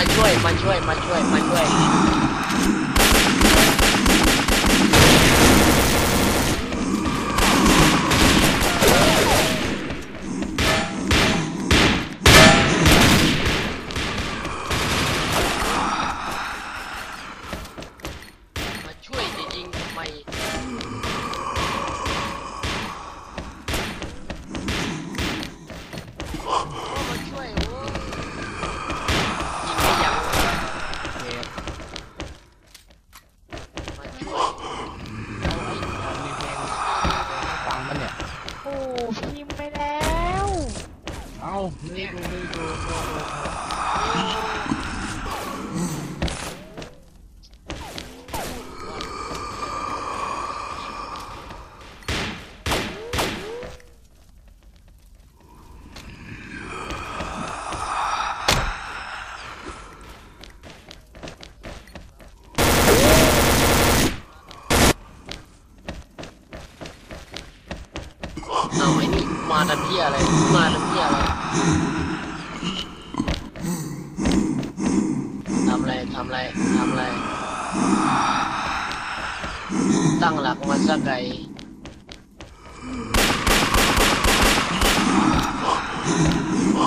มาช่วย มาช่วย มาช่วย มาช่วย Wow. เอาไอ้นี่มาทำเพี้ยอะไร มาทำเพี้ยอะไรทำอะไรทำอะไรทำอะไร ตั้งหลักมาสักไกลอ